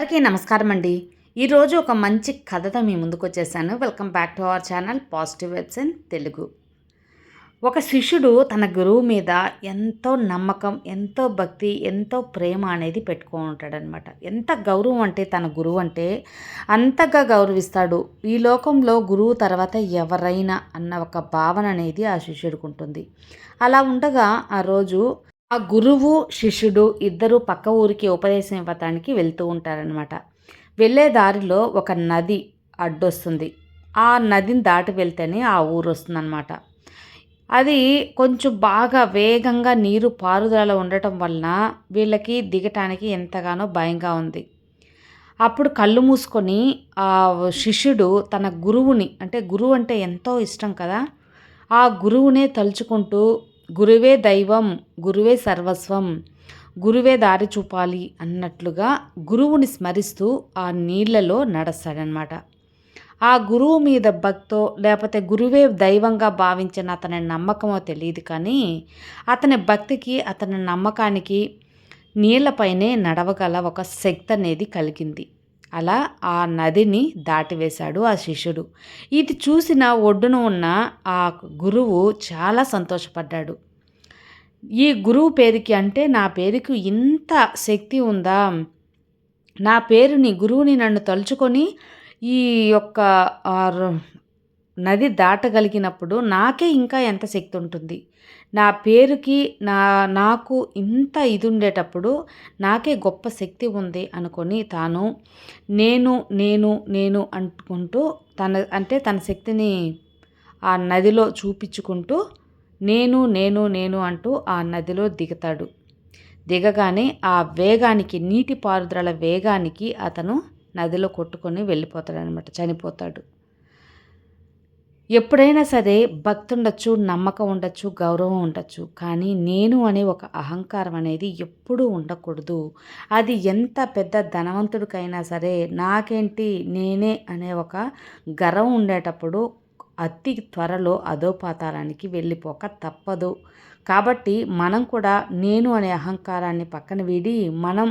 అందరికీ నమస్కారం అండి ఈరోజు ఒక మంచి కథతో మీ ముందుకు వచ్చేసాను welcome back to our channel positive vibes in Telugu ఒక శిష్యుడు తన గురువు మీద ఎంతో నమ్మకం ఎంతో భక్తి ఎంతో ప్రేమ అనేది పెట్టుకో ఉంటాడనమాట ఎంత గౌరవం అంటే తన గురువు అంటే అంతగా గౌరవిస్తాడు. ఈ లోకంలో గురువు తర్వాత ఎవరైనా అన్న ఒక భావన అనేది ఆ శిష్యుడికి ఉంటుంది. అలా ఉండగా ఆ రోజు ఆ గురువు శిష్యుడు ఇద్దరు పక్క ఊరికి ఉపదేశం ఇవ్వటానికి వెళ్తూ ఉంటారనమాట వెళ్ళే దారిలో ఒక నది అడ్డొస్తుంది. ఆ నదిని దాటి వెళ్తేనే ఆ ఊరు వస్తుందన్నమాట. అది కొంచెం బాగా వేగంగా నీరు పారుదల ఉండటం వలన వీళ్ళకి దిగటానికి ఎంతగానో భయంగా ఉంది. అప్పుడు కళ్ళు మూసుకొని ఆ శిష్యుడు తన గురువుని అంటే గురువు అంటే ఎంతో ఇష్టం కదా ఆ గురువునే తలుచుకుంటూ గురువే దైవం గురువే సర్వస్వం గురువే దారి చూపాలి అన్నట్లుగా గురువుని స్మరిస్తూ ఆ నీళ్ళలో నడుస్తాడనమాట ఆ గురువు మీద భక్తో లేకపోతే గురువే దైవంగా భావించిన అతని నమ్మకమో తెలియదు కానీ అతని భక్తికి అతని నమ్మకానికి నీళ్ళపైనే నడవగల ఒక శక్తి అనేది కలిగింది. అలా ఆ నదిని దాటివేశాడు ఆ శిష్యుడు. ఇది చూసిన ఒడ్డున ఉన్న ఆ గురువు చాలా సంతోషపడ్డాడు. ఈ గురువు పేరుకి అంటే నా పేరుకు ఇంత శక్తి ఉందా? నా పేరుని గురువుని నన్ను తలుచుకొని ఈ యొక్క నది దాటగలిగినప్పుడు నాకే ఇంకా ఎంత శక్తి ఉంటుంది నా పేరుకి నా నాకు ఇంత ఇది ఉండేటప్పుడు నాకే గొప్ప శక్తి ఉంది అనుకొని తాను నేను నేను నేను అనుకుంటూ తన అంటే తన శక్తిని ఆ నదిలో చూపించుకుంటూ నేను నేను నేను అంటూ ఆ నదిలో దిగుతాడు. దిగగానే ఆ వేగానికి నీటి పారుదల వేగానికి అతను నదిలో కొట్టుకొని వెళ్ళిపోతాడు అనమాట చనిపోతాడు. ఎప్పుడైనా సరే భక్తి ఉండొచ్చు నమ్మకం ఉండొచ్చు గౌరవం ఉండొచ్చు. కానీ నేను అనే ఒక అహంకారం అనేది ఎప్పుడూ ఉండకూడదు. అది ఎంత పెద్ద ధనవంతుడికైనా సరే నాకేంటి నేనే అనే ఒక గర్వం ఉండేటప్పుడు అతి త్వరలో అధోపాతాలానికి వెళ్ళిపోక తప్పదు. కాబట్టి మనం కూడా నేను అనే అహంకారాన్ని పక్కన వీడి మనం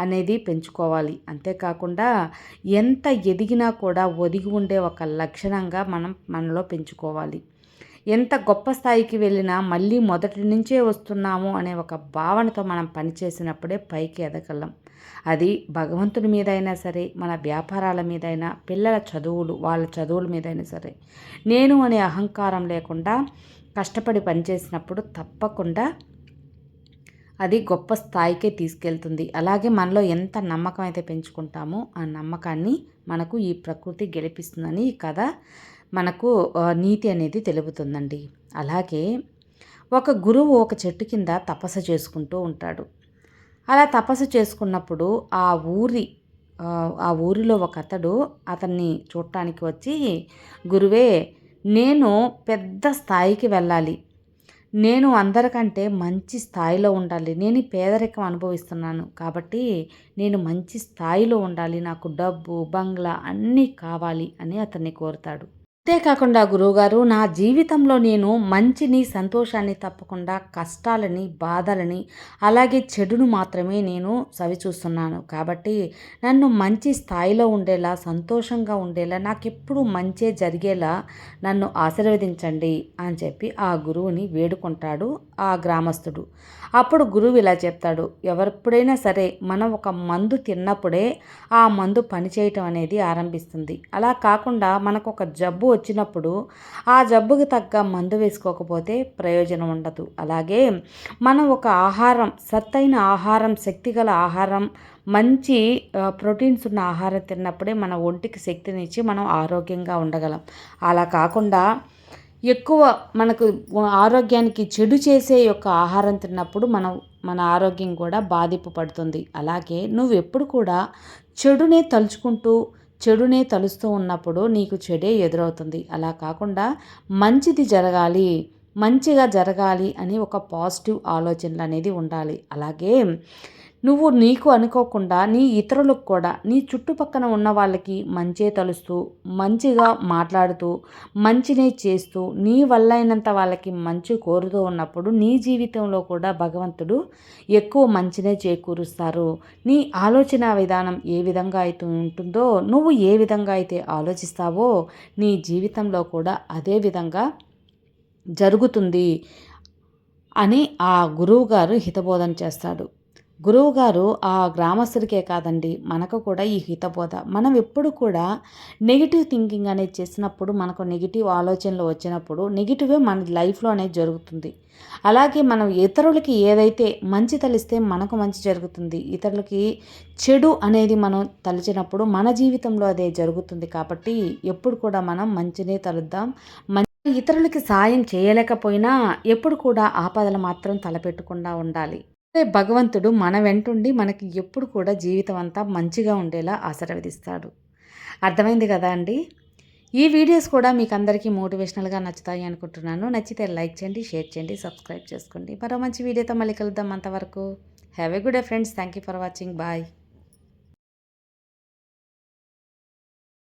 అనేది పెంచుకోవాలి. అంతేకాకుండా ఎంత ఎదిగినా కూడా ఒదిగి ఉండే ఒక లక్షణంగా మనం మనలో పెంచుకోవాలి. ఎంత గొప్ప స్థాయికి వెళ్ళినా మళ్ళీ మొదటి నుంచే వస్తున్నాము అనే ఒక భావనతో మనం పనిచేసినప్పుడే పైకి ఎదగలం. అది భగవంతుని మీద అయినా సరే మన వ్యాపారాల మీదైనా పిల్లల చదువులు వాళ్ళ చదువుల మీదైనా సరే. నేను అనే అహంకారం లేకుండా కష్టపడి పనిచేసినప్పుడు తప్పకుండా అది గొప్ప స్థాయికే తీసుకెళ్తుంది. అలాగే మనలో ఎంత నమ్మకం అయితే పెంచుకుంటామో ఆ నమ్మకాన్ని మనకు ఈ ప్రకృతి గెలిపిస్తుందని ఈ కథ మనకు నీతి అనేది తెలుపుతుందండి. అలాగే ఒక గురువు ఒక చెట్టు కింద తపస్సు చేసుకుంటూ ఉంటాడు. అలా తపస్సు చేసుకున్నప్పుడు ఆ ఊరి ఆ ఊరిలో ఒక అతడు అతన్ని చూడటానికి వచ్చి గురువే నేను పెద్ద స్థాయికి వెళ్ళాలి. నేను అందరికంటే మంచి స్థాయిలో ఉండాలి. నేను పేదరికం అనుభవిస్తున్నాను కాబట్టి నేను మంచి స్థాయిలో ఉండాలి. నాకు డబ్బు బంగ్లా అన్నీ కావాలి అని అతన్ని కోరుతాడు. అంతేకాకుండా గురువుగారు నా జీవితంలో నేను మంచిని సంతోషాన్ని తప్పకుండా కష్టాలని బాధలని అలాగే చెడును మాత్రమే నేను సవిచూస్తున్నాను. కాబట్టి నన్ను మంచి స్థాయిలో ఉండేలా సంతోషంగా ఉండేలా నాకు ఎప్పుడు మంచే జరిగేలా నన్ను ఆశీర్వదించండి అని చెప్పి ఆ గురువుని వేడుకుంటాడు ఆ గ్రామస్తుడు అప్పుడు గురువు ఇలా చెప్తాడు ఎవరెప్పుడైనా సరే మనం ఒక మందు తిన్నప్పుడే ఆ మందు పనిచేయటం అనేది ఆరంభిస్తుంది. అలా కాకుండా మనకు ఒక జబ్బు వచ్చినప్పుడు ఆ జబ్బుకి తగ్గ మందు వేసుకోకపోతే ప్రయోజనం ఉండదు. అలాగే మనం ఒక ఆహారం సత్తైన ఆహారం శక్తిగల ఆహారం మంచి ప్రోటీన్స్ ఉన్న ఆహారం తిన్నప్పుడే మన ఒంటికి శక్తినిచ్చి మనం ఆరోగ్యంగా ఉండగలం. అలా కాకుండా ఎక్కువ మనకు ఆరోగ్యానికి చెడు చేసే యొక్క ఆహారం తిన్నప్పుడు మనం మన ఆరోగ్యం కూడా బాధింపు పడుతుంది అలాగే నువ్వు ఎప్పుడు కూడా చెడునే తలుచుకుంటూ చెడునే తలుస్తూ ఉన్నప్పుడు నీకు చెడే ఎదురవుతుంది. అలా కాకుండా మంచిది జరగాలి మంచిగా జరగాలి అని ఒక పాజిటివ్ ఆలోచనలు అనేది ఉండాలి. అలాగే నువ్వు నీకు అనుకోకుండా నీ ఇతరులకు కూడా నీ చుట్టుపక్కన ఉన్న వాళ్ళకి మంచే తలుస్తూ మంచిగా మాట్లాడుతూ మంచినే చేస్తూ నీ వల్ల అయినంత వాళ్ళకి మంచి కోరుతూ ఉన్నప్పుడు నీ జీవితంలో కూడా భగవంతుడు ఎక్కువ మంచినే చేకూరుస్తారు. నీ ఆలోచన విధానం ఏ విధంగా అయితే ఉంటుందో నువ్వు ఏ విధంగా అయితే ఆలోచిస్తావో నీ జీవితంలో కూడా అదే విధంగా జరుగుతుంది అని ఆ గురువు గారు హితబోధన చేస్తాడు. గురువుగారు ఆ గ్రామస్తుడికే కాదండి మనకు కూడా ఈ హితబోధ. మనం ఎప్పుడు కూడా నెగిటివ్ థింకింగ్ అనేది చేసినప్పుడు మనకు నెగిటివ్ ఆలోచనలు వచ్చినప్పుడు నెగిటివే మన లైఫ్లో అనేది జరుగుతుంది. అలాగే మనం ఇతరులకి ఏదైతే మంచి తలిస్తే మనకు మంచి జరుగుతుంది. ఇతరులకి చెడు అనేది మనం తలిచినప్పుడు మన జీవితంలో అదే జరుగుతుంది కాబట్టి ఎప్పుడు కూడా మనం మంచినే తలుద్దాం. మంచి ఇతరులకి సాయం చేయలేకపోయినా ఎప్పుడు కూడా ఆపదలు మాత్రం తలపెట్టకుండా ఉండాలి. భగవంతుడు మన వెంటుండి మనకి ఎప్పుడు కూడా జీవితం అంతా మంచిగా ఉండేలా ఆశీర్వదిస్తాడు. అర్థమైంది కదా అండి? ఈ వీడియోస్ కూడా మీకు అందరికీ మోటివేషనల్గా నచ్చుతాయి అనుకుంటున్నాను. నచ్చితే లైక్ చేయండి షేర్ చేయండి సబ్స్క్రైబ్ చేసుకోండి. మరో మంచి వీడియోతో మళ్ళీ కలుద్దాం అంతవరకు. Have a good day friends. Thank you for watching. Bye.